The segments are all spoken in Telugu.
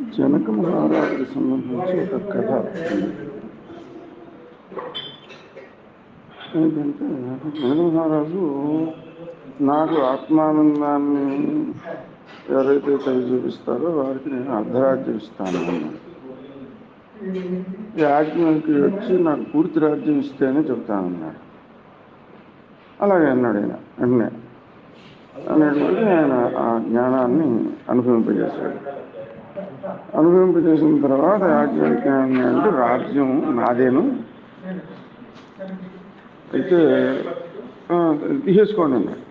జనక మహారాజుకి సంబంధించి ఒక కథ. ఏంటంటే జనక మహారాజు నాకు ఆత్మానందాన్ని ఎవరైతే చవి చూపిస్తారో వారికి నేను అర్ధరాజ్యం ఇస్తాను అన్నాడు. యాజ్ఞకి వచ్చి నాకు పూర్తి రాజ్యం ఇస్తేనే చెప్తానన్నాడు అలాగే అన్నాడు ఆయన అన్నే అనేటువంటి ఆయన ఆ జ్ఞానాన్ని అనుభవింపజేశాడు. అనుభవింపజేసిన తర్వాత యాజ్ఞవల్క్య అంటే రాజ్యం నాదేను. అయితే తీసేసుకోండి అన్నాడు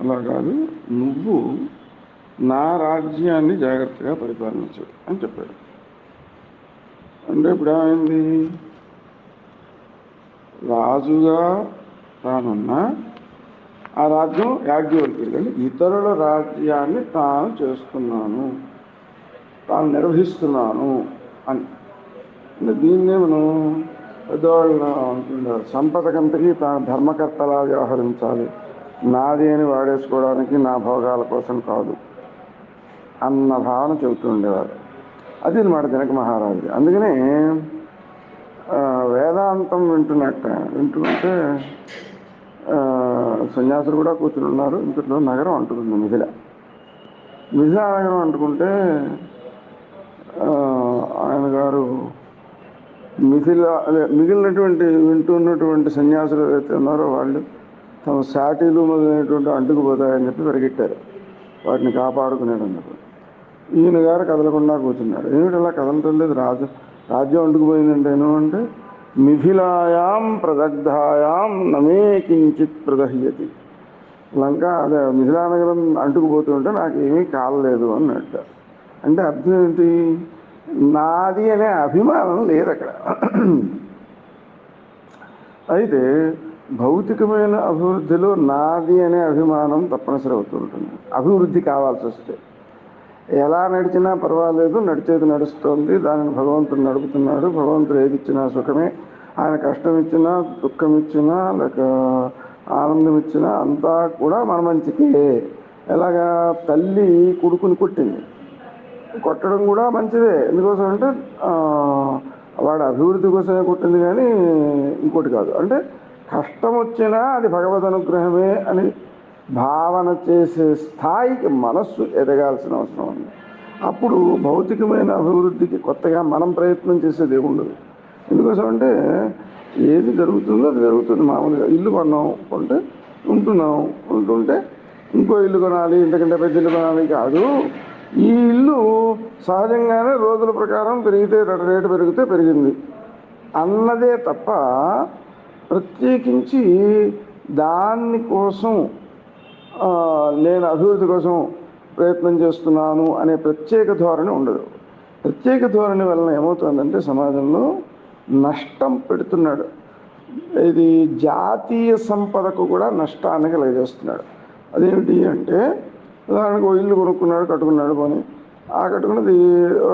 అలా కాదు నువ్వు నా రాజ్యాన్ని జాగ్రత్తగా పరిపాలించు అని చెప్పాడు. అంటే ఇప్పుడు ఏమైంది? రాజుగా తానున్నా ఆ రాజ్యం యాజ్ఞవల్క్యుడు కానీ ఇతరుల రాజ్యాన్ని తాను చేస్తున్నాను. తాను నిర్వహిస్తున్నాను అని. అంటే దీన్నే మనం పెద్దవాళ్ళు అంటున్నారు సంపద కంతకి తాను ధర్మకర్తలా వ్యవహరించాలి. నాది అని వాడేసుకోవడానికి నా భోగాల కోసం కాదు అన్న భావన చెబుతూ ఉండేవారు. అది అనమాట జనక మహారాజు. అందుకనే వేదాంతం వింటున్నట్ట. వింటుంటే సన్యాసులు కూడా కూర్చుని ఉన్నారు. ఇంతలో నగరం అంటుకుంది మిథిల. మిథిలా నగరం అంటుకుంటే ఆయన గారు మిథిల అదే మిగిలినటువంటి వింటున్నటువంటి సన్యాసులు ఏదైతే ఉన్నారో వాళ్ళు తమ సాటీలు మొదలైనటువంటి అంటుకుపోతాయని చెప్పి పరిగెట్టారు. వాటిని కాపాడుకునేటందుకు ఈయన గారు కదలకుండా కూర్చున్నాడు ఏమిటి అలా కదలటం లేదు రాజు రాజ్యం అంటుకుపోయిందంటేను అంటే మిథిలాయాం ప్రదగ్ధాయాం నమే కించిత్ ప్రదహ్యతి. లంక అదే మిథిలానగరం అంటుకుపోతుంటే నాకు ఏమీ కాలలేదు అన్నట్టు. అంటే అర్థం ఏంటి? నాది అనే అభిమానం లేదు అక్కడ అయితే భౌతికమైన అభివృద్ధిలో నాది అనే అభిమానం తప్పనిసరి అవుతుంటుంది. అభివృద్ధి కావాల్సి వస్తే. ఎలా నడిచినా పర్వాలేదు నడిచేది నడుస్తోంది. దానిని భగవంతుడు నడుపుతున్నాడు. భగవంతుడు ఏది ఇచ్చినా సుఖమే. ఆయన కష్టం ఇచ్చినా దుఃఖం ఇచ్చినా లేక ఆనందం ఇచ్చినా అంతా కూడా మన మంచికే. ఎలాగా? తల్లి కొడుకుని కొట్టింది. కొట్టడం కూడా మంచిదే. ఎందుకోసం అంటే వాడు అభివృద్ధి కోసమే కొట్టింది కానీ ఇంకోటి కాదు. అంటే కష్టం వచ్చినా అది భగవద్ అనుగ్రహమే అని భావన చేసే స్థాయికి మనస్సు ఎదగాల్సిన అవసరం ఉంది. అప్పుడు భౌతికమైన అభివృద్ధికి కొత్తగా మనం ప్రయత్నం చేసేది ఏముండదు ఎందుకోసం అంటే ఏది జరుగుతుందో అది జరుగుతుంది. మామూలుగా ఇల్లు కొన్నాం కొంటే ఉంటున్నాం. ఉంటుంటే ఇంకో ఇల్లు కొనాలి ఇంతకంటే పెద్ద ఇల్లు కొనాలి కాదు. ఈ ఇల్లు సహజంగానే రోజుల ప్రకారం పెరిగితే రేటు పెరిగితే పెరిగింది. అన్నదే తప్ప ప్రత్యేకించి దాన్ని కోసం నేను అభివృద్ధి కోసం ప్రయత్నం చేస్తున్నాను అనే ప్రత్యేక ధోరణి ఉండదు. ప్రత్యేక ధోరణి వలన ఏమవుతుందంటే సమాజంలో నష్టం పెడుతున్నాడు. ఇది జాతీయ సంపదకు కూడా నష్టాన్ని కలిగజేస్తున్నాడు అదేమిటి అంటే ఉదాహరణకు ఇల్లు కొనుక్కున్నాడు కట్టుకున్నాడు పోనీ. ఆ కట్టుకున్నది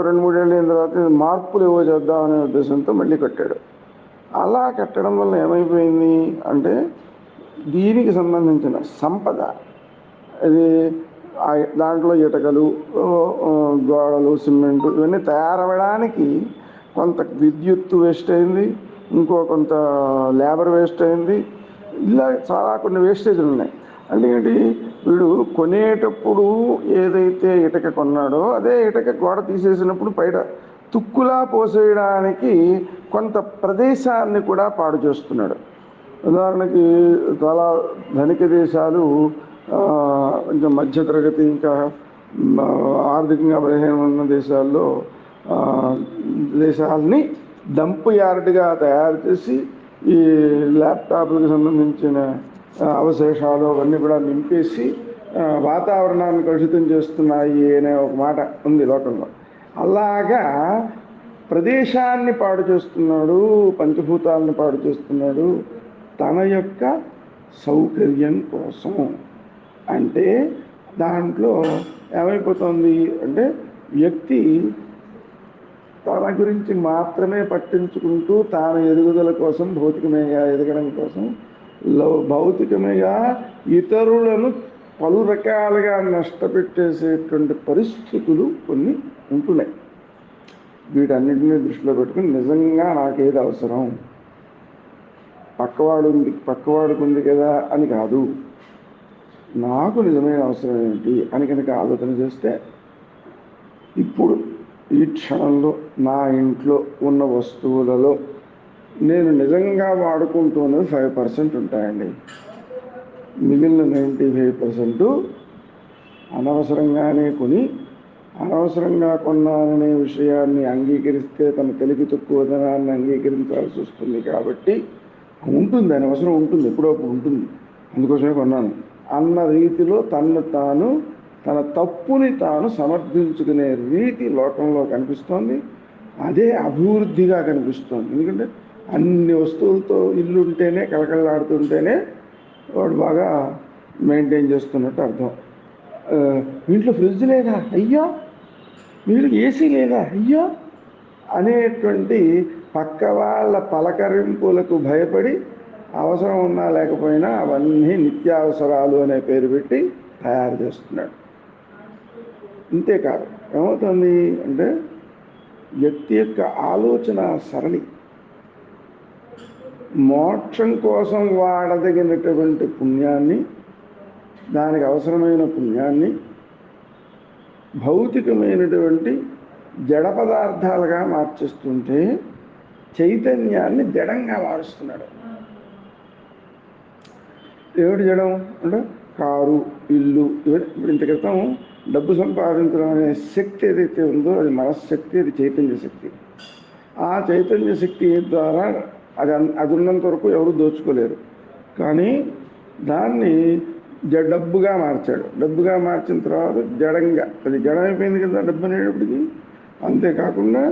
రెండు మూడేళ్ళు అయిన తర్వాత మార్పులు ఏవో చేద్దామనే ఉద్దేశంతో మళ్ళీ కట్టాడు. అలా కట్టడం వల్ల ఏమైపోయింది అంటే దీనికి సంబంధించిన సంపద. ఇది దాంట్లో ఇటకలు గోడలు సిమెంటు ఇవన్నీ తయారవ్వడానికి కొంత విద్యుత్తు వేస్ట్ అయింది ఇంకో కొంత లేబర్ వేస్ట్ అయింది. ఇలా చాలా కొన్ని వేస్టేజ్లు ఉన్నాయి. ఎందుకంటే వీడు కొనేటప్పుడు ఏదైతే ఇటక కొన్నాడో అదే ఇటక గోడ తీసేసినప్పుడు బయట తుక్కులా పోసేయడానికి కొంత ప్రదేశాన్ని కూడా పాడు చేస్తున్నాడు. ఉదాహరణకి చాలా ధనిక దేశాలు కొంచెం మధ్యతరగతి ఇంకా ఆర్థికంగా బలహీనం ఉన్న దేశాల్లో దేశాలని డంప్ యార్డ్గా తయారు చేసి ఈ ల్యాప్టాప్లకు సంబంధించిన అవశేషాలు అవన్నీ కూడా నింపేసి వాతావరణాన్ని కలుషితం చేస్తున్నాయి అనే ఒక మాట ఉంది లోకంలో. అలాగా ప్రదేశాన్ని పాడు చేస్తున్నాడు పంచభూతాలను పాడు చేస్తున్నాడు తన యొక్క సౌకర్యం కోసం. అంటే దాంట్లో ఏమైపోతుంది అంటే వ్యక్తి తన గురించి మాత్రమే పట్టించుకుంటూ తాను ఎదుగుదల కోసం భౌతికమేగా ఎదగడం కోసం భౌతికమేగా ఇతరులను పలు రకాలుగా నష్టపెట్టేసేటువంటి పరిస్థితులు కొన్ని ఉంటున్నాయి. వీటన్నిటిని దృష్టిలో పెట్టుకుని నిజంగా నాకేది అవసరం? పక్కవాడు ఉంది పక్కవాడికి ఉంది కదా అని కాదు. నాకు నిజమైన అవసరం ఏంటి అని కనుక ఆలోచన చేస్తే ఇప్పుడు ఈ క్షణంలో నా ఇంట్లో ఉన్న వస్తువులలో నేను నిజంగా వాడుకుంటూనే ఫైవ్ పర్సెంట్ ఉంటాయండి. మిగిలిన నైంటీ ఫైవ్ పర్సెంట్ అనవసరంగానే కొని అనవసరంగా కొన్నాననే విషయాన్ని అంగీకరిస్తే తన తెలివి తక్కువదనాన్ని అంగీకరించాల్సి వస్తుంది కాబట్టి ఉంటుంది అనవసరం అవసరం ఉంటుంది ఎప్పుడో ఉంటుంది. అందుకోసమే కొన్నాను. అన్న రీతిలో తన్ను తాను తన తప్పుని తాను సమర్థించుకునే రీతి లోకంలో కనిపిస్తోంది. అదే అభివృద్ధిగా కనిపిస్తోంది. ఎందుకంటే అన్ని వస్తువులతో ఇల్లు ఉంటేనే కలకలలాడుతుంటేనే వాడు బాగా మెయింటైన్ చేస్తున్నట్టు అర్థం. ఇంట్లో ఫ్రిడ్జ్ లేదా? అయ్యో! మీరు ఏసీ లేదా? అయ్యో! అనేటువంటి పక్క వాళ్ళ పలకరింపులకు భయపడి అవసరం ఉన్నా లేకపోయినా అవన్నీ నిత్యావసరాలు అనే పేరు పెట్టి తయారు చేస్తున్నాడు. ఇంతేకాదు ఏమవుతుంది అంటే వ్యక్తి యొక్క ఆలోచన సరళి. మోక్షం కోసం వాడదగినటువంటి పుణ్యాన్ని దానికి అవసరమైన పుణ్యాన్ని భౌతికమైనటువంటి జడ పదార్థాలుగా మార్చేస్తుంటే చైతన్యాన్ని జడంగా మారుస్తున్నాడు. ఏమిటి జడం అంటే కారు ఇల్లు ఇప్పుడు ఇంత క్రితం డబ్బు సంపాదించడం అనే శక్తి ఏదైతే ఉందో అది మనశ్శక్తి అది చైతన్య శక్తి. ఆ చైతన్య శక్తి ద్వారా అది అది ఉన్నంత వరకు ఎవరు దోచుకోలేరు. కానీ దాన్ని జ డబ్బుగా మార్చాడు. డబ్బుగా మార్చిన తర్వాత జడంగా అది జడం అయిపోయింది కదా డబ్బు అనేటప్పటికి. అంతేకాకుండా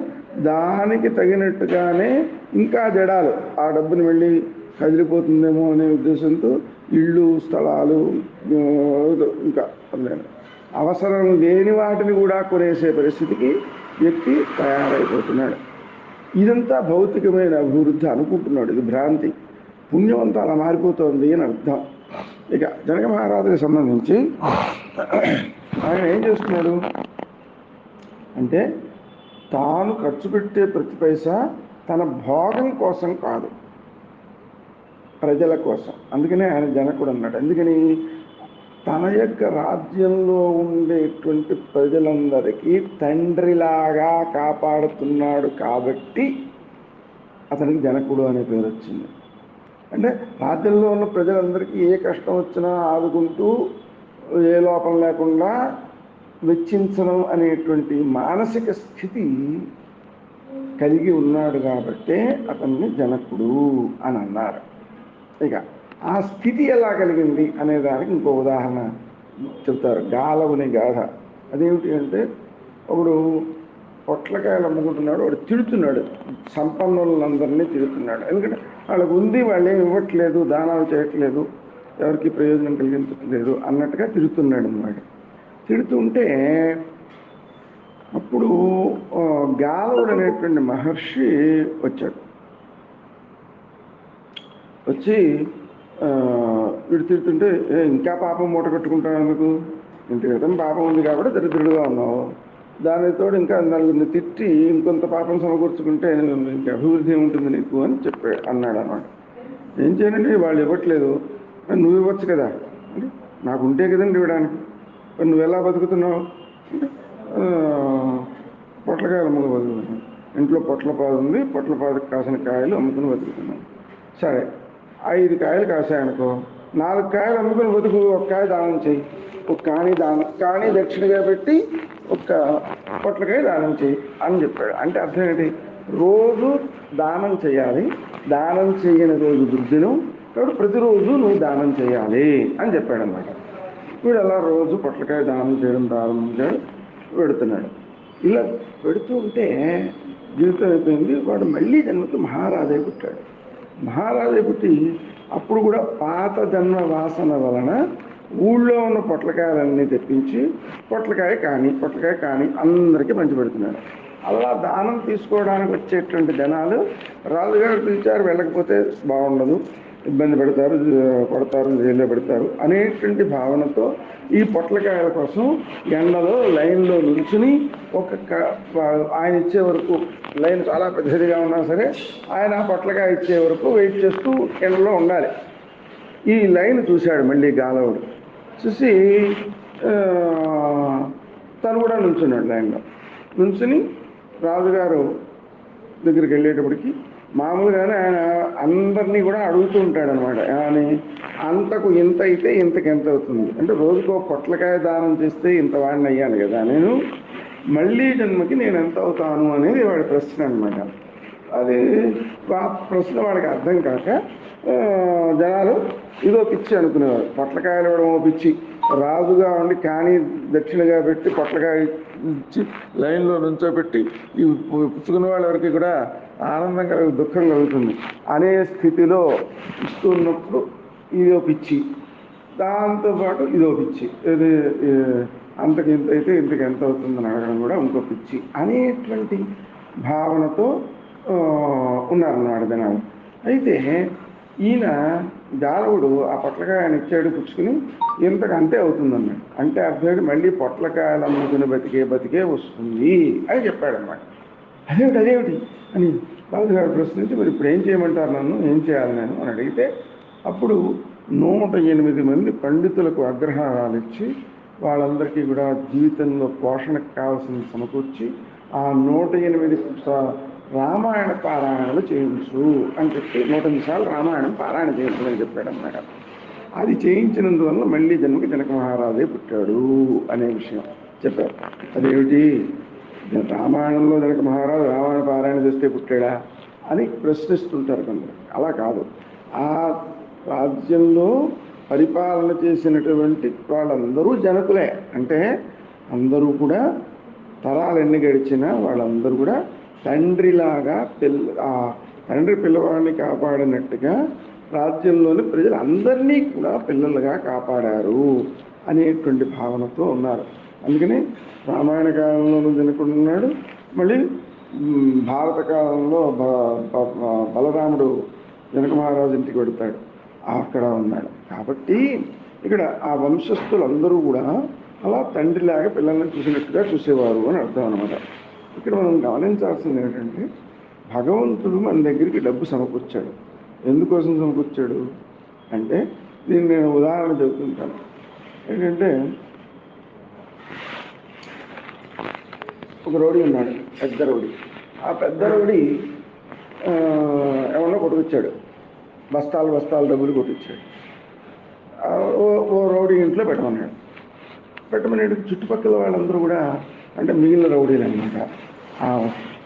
దానికి తగినట్టుగానే ఇంకా జడాలు ఆ డబ్బుని వెళ్ళి కదిలిపోతుందేమో అనే ఉద్దేశంతో ఇళ్ళు స్థలాలు ఇంకా అవసరం లేని వాటిని కూడా కొనేసే పరిస్థితికి వ్యక్తి తయారైపోతున్నాడు. ఇదంతా భౌతికమైన అభివృద్ధి అనుకుంటున్నాడు. ఇది భ్రాంతి. పుణ్యం అలా మారిపోతోంది అని అర్థం. ఇక జనక మహారాజుకి సంబంధించి ఆయన ఏం చేస్తున్నాడు? అంటే తాను ఖర్చు పెట్టే ప్రతి పైసా తన భోగం కోసం కాదు. ప్రజల కోసం. అందుకనే ఆయన జనకుడు అన్నాడు. అందుకని తన యొక్క రాజ్యంలో ఉండేటువంటి ప్రజలందరికీ తండ్రిలాగా కాపాడుతున్నాడు కాబట్టి అతనికి జనకుడు అనే పేరు వచ్చింది. అంటే రాజ్యంలో ఉన్న ప్రజలందరికీ ఏ కష్టం వచ్చినా ఆదుకుంటూ ఏ లోపం లేకుండా వెచ్చించడం అనేటువంటి మానసిక స్థితి కలిగి ఉన్నాడు కాబట్టే అతన్ని జనకుడు అని అన్నారు. ఆ స్థితి ఎలా కలిగింది అనే దానికి ఇంకో ఉదాహరణ చెప్తారు. గాలవుని గాథ. అదేమిటి అంటే ఒకడు పొట్లకాయలు అమ్ముకుంటున్నాడు వాడు తిడుతున్నాడు. సంపన్నులందరినీ తిడుతున్నాడు. ఎందుకంటే వాళ్ళకు ఉంది వాళ్ళు ఏమి ఇవ్వట్లేదు దానాలు చేయట్లేదు ఎవరికి ప్రయోజనం కలిగించట్లేదు అన్నట్టుగా తిడుతున్నాడు అన్నమాట. తిడుతుంటే అప్పుడు గాలవుడు అనేటువంటి మహర్షి వచ్చాడు. వచ్చి వీడు తిడుతుంటే ఇంకా పాపం మూట కట్టుకుంటావు ఎందుకు ఇంత క్రితం పాపం ఉంది కాబట్టి దరిద్రుడుగా ఉన్నావు. దానితో ఇంకా నలుగురిని తిట్టి ఇంకొంత పాపం సమకూర్చుకుంటే ఇంకా అభివృద్ధి ఏముంటుంది నీకు? అని చెప్పాడు అన్నాడు అనమాట ఏం చేయనండి వాళ్ళు ఇవ్వట్లేదు. నువ్వు ఇవ్వచ్చు కదా? అంటే నాకు ఉంటే కదండి ఇవ్వడానికి. నువ్వు ఎలా బతుకుతున్నావు? పొట్లకాయలు అమ్ముకు బతుకుతున్నాను ఇంట్లో పొట్లపాదు ఉంది పొట్లపాదు కాసిన కాయలు అమ్ముకుని బతుకుతున్నావు సరే. ఐదు కాయలు కాసాయనుకో నాలుగు కాయలు అమ్ముకుని బతుకు ఒక కాయ దానం చేయి. ఒక కాణి దానం కాణి దక్షిణగా పెట్టి ఒక పొట్లకాయ దానం చేయి అని చెప్పాడు. అంటే అర్థం ఏంటి? రోజు దానం చేయాలి. దానం చేయని రోజు దుర్దినం. కాబట్టి ప్రతిరోజు నువ్వు దానం చేయాలి అని చెప్పాడు అనమాట వీడు అలా రోజు పొట్లకాయ దానం చేయడం ప్రారంభించాడు పెడుతున్నాడు. ఇలా పెడుతూ ఉంటే జీవితం అయిపోయింది. వాడు మళ్ళీ జన్మతో మహారాజే పుట్టాడు. మహారాజే అప్పుడు కూడా పాత జన్మ వాసన వలన ఊళ్ళో ఉన్న పొట్లకాయలన్నీ తెప్పించి పొట్లకాయ కానీ పొట్లకాయ కానీ అందరికీ పంచిపెడుతున్నాడు అలా దానం తీసుకోవడానికి వచ్చేటువంటి జనాలు రాజుగారు పిలిచారు వెళ్ళకపోతే బాగుండదు ఇబ్బంది పెడతారు పడతారు కొడతారు జైల్లో పెడతారు అనేటువంటి భావనతో ఈ పొట్లకాయల కోసం ఎండలో లైన్లో నిల్చుని ఒక ఆయన ఇచ్చే వరకు లైన్ చాలా పెద్దదిగా ఉన్నా సరే ఆయన ఆ పొట్లకాయ ఇచ్చే వరకు వెయిట్ చేస్తూ ఎండలో ఉండాలి. ఈ లైన్ చూశాడు మళ్ళీ గాలవుడు. చూసి తను కూడా నిల్చున్నాడు లైన్లో. నుంచుని రాజుగారు దగ్గరికి వెళ్ళేటప్పటికి మామూలుగానే ఆయన అందరినీ కూడా అడుగుతూ ఉంటాడు అనమాట అని అంతకు ఇంత అయితే ఇంతకు ఎంత అవుతుంది? అంటే రోజుకో పొట్లకాయ దానం చేస్తే ఇంత వాడిని అయ్యాను కదా నేను మళ్ళీ జన్మకి నేను ఎంత అవుతాను అనేది వాడి ప్రశ్న అనమాట అది ఆ ప్రశ్న వాడికి అర్థం కాక జనాలు ఇదో పిచ్చి అనుకునేవారు. పొట్లకాయలు ఇవ్వడం ఓ పిచ్చి. రాజుగా ఉండి కానీ దక్షిణగా పెట్టి పొట్లకాయ ఇచ్చి లైన్లో నుంచోబెట్టి ఈ పు- పుచ్చుకునే వాళ్ళ కూడా ఆనందం కలుగు దుఃఖం కలుగుతుంది. అనే స్థితిలో ఇస్తున్నప్పుడు ఇదో పిచ్చి. దాంతోపాటు ఇదో పిచ్చి. ఇది అంతకి ఇంత అయితే ఇంతకు ఎంత అవుతుందని అడగడం కూడా ఇంకో పిచ్చి అనేటువంటి భావనతో ఉన్నారన్నమాట జనాలు. అయితే ఈయన జాలవుడు ఆ పొట్లకాయని ఇచ్చాడు పుచ్చుకుని ఇంతకు అంతే అవుతుందన్నాడు. అంటే అర్థం మళ్ళీ పొట్లకాయలు అమ్ముకుని బతికే బతికే వస్తుంది అని చెప్పాడన్నమాట. అదేమిటి అదేమిటి అని రాజుగారు ప్రశ్నించి మరి ఇప్పుడు ఏం చేయమంటారు నన్ను? ఏం చేయాలి నేను? అని అడిగితే అప్పుడు నూట ఎనిమిది మంది పండితులకు అగ్రహారాలు ఇచ్చి వాళ్ళందరికీ కూడా జీవితంలో పోషణకు కావాల్సిన సమకూర్చి ఆ నూట ఎనిమిది స- రామాయణ పారాయణలు చేయించు అని చెప్పి నూట ఎనిమిది సార్లు రామాయణం పారాయణ చేయించమని చెప్పాడు అన్నమాట అది చేయించినందువల్ల మళ్ళీ జన్మకి జనక మహారాజే పుట్టాడు అనే విషయం చెప్పారు. అదేమిటి? రామాయణంలో జనక మహారాజు రామాయణ పారాయణ చేస్తే పుట్టాడా అని ప్రశ్నిస్తుంటారు కొందరు. అలా కాదు. ఆ రాజ్యంలో పరిపాలన చేసినటువంటి వాళ్ళందరూ జనకులే. అంటే అందరూ కూడా తరాలు ఎన్ని గడిచినా వాళ్ళందరూ కూడా తండ్రిలాగా పిల్ల ఆ తండ్రి పిల్లవాడిని కాపాడినట్టుగా రాజ్యంలోని ప్రజలందరినీ కూడా పిల్లలుగా కాపాడారు అనేటువంటి భావనతో ఉన్నారు. అందుకని రామాయణ కాలంలోనూ జనకుడున్నాడు మళ్ళీ భారత కాలంలో బలరాముడు జనక మహారాజు ఇంటికి వెడతాడు అక్కడ ఉన్నాడు. కాబట్టి ఇక్కడ ఆ వంశస్థులందరూ కూడా అలా తండ్రిలాగా పిల్లల్ని చూసినట్టుగా చూసేవారు అని అర్థం అనమాట ఇక్కడ మనం గమనించాల్సింది ఏంటంటే భగవంతుడు మన దగ్గరికి డబ్బు సమకూర్చాడు. ఎందుకోసం సమకూర్చాడు? అంటే దీన్ని నేను ఉదాహరణ చెబుతుంటాను. ఏంటంటే ఒక రౌడీ ఉన్నాడు పెద్ద రౌడీ. ఆ పెద్ద రౌడీ ఆ, కొట్టుకొచ్చాడు. బస్తాలు బస్తాలు డబ్బులు కొట్టించాడు. ఓ ఓ రౌడీ ఇంట్లో పెట్టమన్నాడు. పెట్టమని చుట్టుపక్కల వాళ్ళందరూ కూడా అంటే మిగిలిన రౌడీలు అనమాట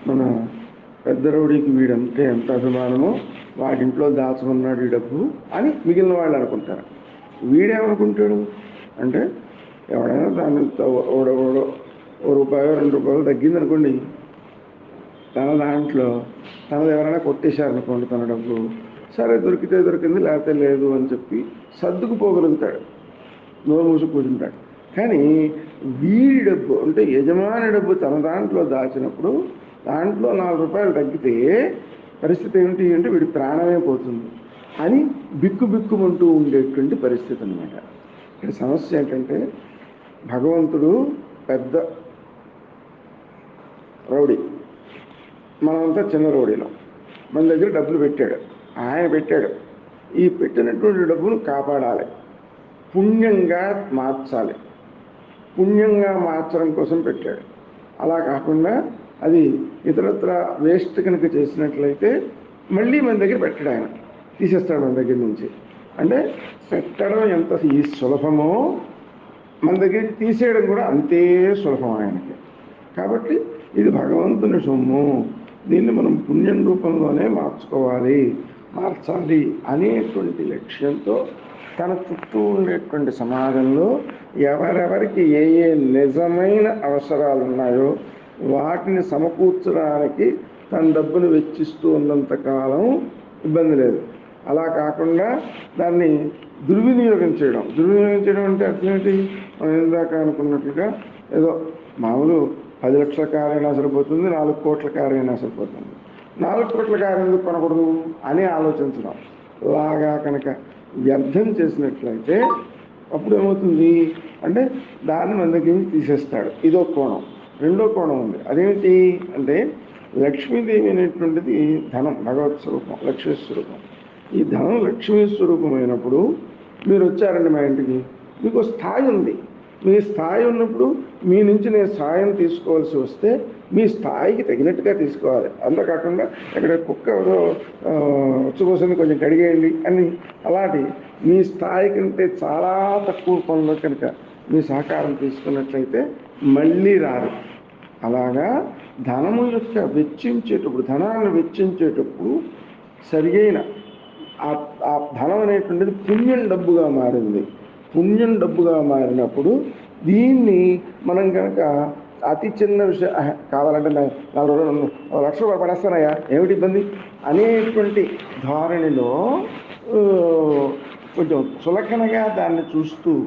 మన పెద్ద రౌడీకి వీడంతే ఎంత అభిమానమో వాడింట్లో దాచుకున్నాడు ఈ డబ్బు అని మిగిలిన వాళ్ళు అనుకుంటారు. వీడేమనుకుంటాడు? అంటే ఎవడైనా దాని ఓడ ఓడ ఓ రూపాయో రెండు రూపాయలు తగ్గింది అనుకోండి తన దాంట్లో తనది ఎవరైనా కొట్టేశారనుకోండి తన డబ్బు సరే దొరికితే దొరికింది లేకపోతే లేదు అని చెప్పి సర్దుకుపోగలుగుతాడు నోరు మూసి కూర్చుంటాడు. కానీ వీడి డబ్బు అంటే యజమాని డబ్బు తన దాంట్లో దాచినప్పుడు దాంట్లో నాలుగు రూపాయలు తగ్గితే పరిస్థితి ఏమిటి అంటే వీడి ప్రాణమే పోతుంది అని బిక్కు బిక్కుమంటూ ఉండేటువంటి పరిస్థితి అనమాట ఇక్కడ సమస్య ఏంటంటే భగవంతుడు పెద్ద రౌడీ. మనమంతా చిన్న రౌడీలో. మన దగ్గర డబ్బులు పెట్టాడు. ఆయన పెట్టాడు. ఈ పెట్టినటువంటి డబ్బును కాపాడాలి. పుణ్యంగా మార్చాలి. పుణ్యంగా మార్చడం కోసం పెట్టాడు. అలా కాకుండా అది ఇతరత్ర వేస్ట్ కనుక చేసినట్లయితే మళ్ళీ మన దగ్గర పెట్టాడు ఆయన. తీసేస్తాడు మన దగ్గర నుంచి. అంటే పెట్టడం ఎంత ఈ సులభమో మన దగ్గర తీసేయడం కూడా అంతే సులభం ఆయనకి. కాబట్టి ఇది భగవంతుని సొమ్ము. దీన్ని మనం పుణ్యం రూపంలోనే మార్చుకోవాలి. మార్చాలి అనేటువంటి లక్ష్యంతో తన చుట్టూ ఉండేటువంటి సమాజంలో ఎవరెవరికి ఏ ఏ నిజమైన అవసరాలు ఉన్నాయో వాటిని సమకూర్చడానికి తన డబ్బును వెచ్చిస్తూ ఉన్నంత కాలం ఇబ్బంది లేదు. అలా కాకుండా దాన్ని దుర్వినియోగం చేయడం. దుర్వినియోగం చేయడం అంటే అర్థం ఏంటి? మనం ఇందాక అనుకున్నట్లుగా ఏదో మామూలు పది లక్షల కారైనా సరిపోతుంది నాలుగు కోట్ల కారైనా సరిపోతుంది. నాలుగు కోట్ల కారు ఎందుకు కొనకూడదు అని ఆలోచించడం. లాగా కనుక వ్యర్థం చేసినట్లయితే అప్పుడు ఏమవుతుంది? అంటే దాన్ని మన దగ్గర తీసేస్తాడు. ఇదో కోణం. రెండో కోణం ఉంది. అదేమిటి? అంటే లక్ష్మీదేవి అనేటువంటిది ధనం భగవత్ స్వరూపం లక్ష్మీ స్వరూపం. ఈ ధనం లక్ష్మీ స్వరూపమైనప్పుడు మీరు వచ్చారండి మా ఇంటికి. మీకు స్థాయి ఉంది. మీ స్థాయి ఉన్నప్పుడు మీ నుంచి నేను సాయం తీసుకోవాల్సి వస్తే మీ స్థాయికి తగినట్టుగా తీసుకోవాలి. అంతేకాకుండా ఇక్కడ కుక్క ఏదో కొంచెం కడిగేయండి అని అలాంటి మీ స్థాయి కంటే చాలా తక్కువ పనులు కనుక మీ సహకారం తీసుకున్నట్లయితే మళ్ళీ రారు అలాగా ధనము యొక్క వెచ్చించేటప్పుడు ధనాన్ని వెచ్చించేటప్పుడు సరియైన ఆ ధనం అనేటువంటిది పుణ్యం డబ్బుగా మారింది. పుణ్యం డబ్బుగా మారినప్పుడు దీన్ని మనం కనుక అతి చిన్న విషయం. కావాలంటే నాలుగు రోజులు లక్ష రూపాయలు పడేస్తానయ్యా. ఏమిటి ఇబ్బంది? అనేటువంటి ధోరణిలో కొంచెం చులకనగా దాన్ని చూస్తూ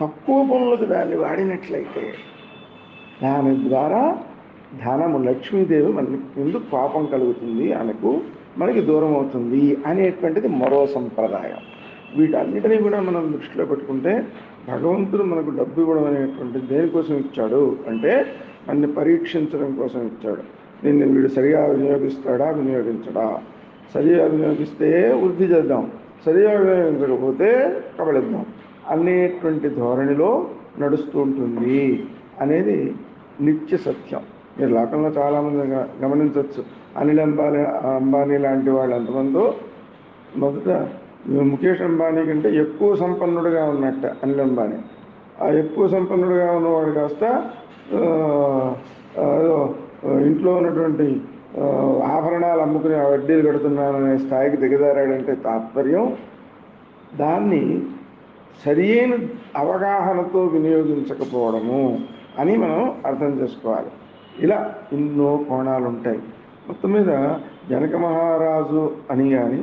తక్కువ పనులకు దాన్ని వాడినట్లయితే దాని ద్వారా ధనము లక్ష్మీదేవి మనకి ఎందుకు పాపం కలుగుతుంది ఆమెకు మనకి దూరం అవుతుంది అనేటువంటిది మరో సంప్రదాయం. వీటన్నిటినీ కూడా మనం దృష్టిలో పెట్టుకుంటే భగవంతుడు మనకు డబ్బు ఇవ్వడం అనేటువంటి దేనికోసం ఇచ్చాడు అంటే అన్ని పరీక్షించడం కోసం ఇచ్చాడు. దీన్ని వీడు సరిగా వినియోగిస్తాడా? వినియోగించడా? సరిగా వినియోగిస్తే వృద్ధి చేద్దాం. సరిగా వినియోగించకపోతే కబలిద్దాం అనేటువంటి ధోరణిలో నడుస్తూ ఉంటుంది అనేది నిత్య సత్యం. మీరు లోకంలో చాలామంది గ- గమనించవచ్చు అనిల్ అంబానీ అంబానీ లాంటి వాళ్ళు ఎంతమందో మొదట ముఖేష్ అంబానీ కంటే ఎక్కువ సంపన్నుడుగా ఉన్నట్ట అనిల్ అంబానీ. ఆ ఎక్కువ సంపన్నుడుగా ఉన్నవాడు కాస్త ఇంట్లో ఉన్నటువంటి ఆభరణాలు అమ్ముకుని ఆ వడ్డీలు కడుతున్నాననే స్థాయికి దిగజారాడంటే తాత్పర్యం. దాన్ని సరియైన అవగాహనతో వినియోగించకపోవడము అని మనం అర్థం చేసుకోవాలి. ఇలా ఎన్నో కోణాలు ఉంటాయి మొత్తం మీద జనక మహారాజు అని కానీ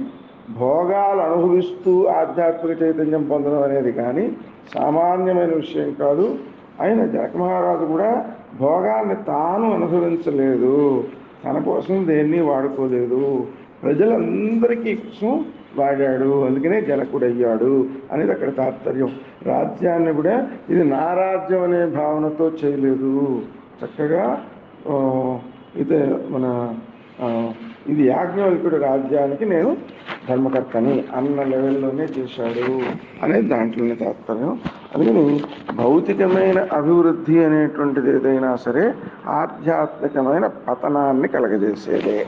భోగాలు అనుభవిస్తూ ఆధ్యాత్మిక చైతన్యం పొందడం అనేది కానీ సామాన్యమైన విషయం కాదు. ఆయన జనక మహారాజు కూడా భోగాల్ని తాను అనుభవించలేదు. తన కోసం దేన్ని వాడుకోలేదు. ప్రజలందరికీ కోసం వాడాడు. అందుకనే జనకుడయ్యాడు అనేది అక్కడ తాత్పర్యం. రాజ్యాన్ని కూడా ఇది నా రాజ్యం అనే భావనతో చేయలేదు. చక్కగా ఇది మన ఇది యాజ్ఞవల్కుడి రాజ్యానికి నేను ధర్మకర్తని అన్న లెవెల్లోనే చేశాడు అనేది దాంట్లోనే తాత్పర్యం. అందుకని భౌతికమైన అభివృద్ధి అనేటువంటిది ఏదైనా సరే ఆధ్యాత్మికమైన పతనాన్ని కలగజేసేదే.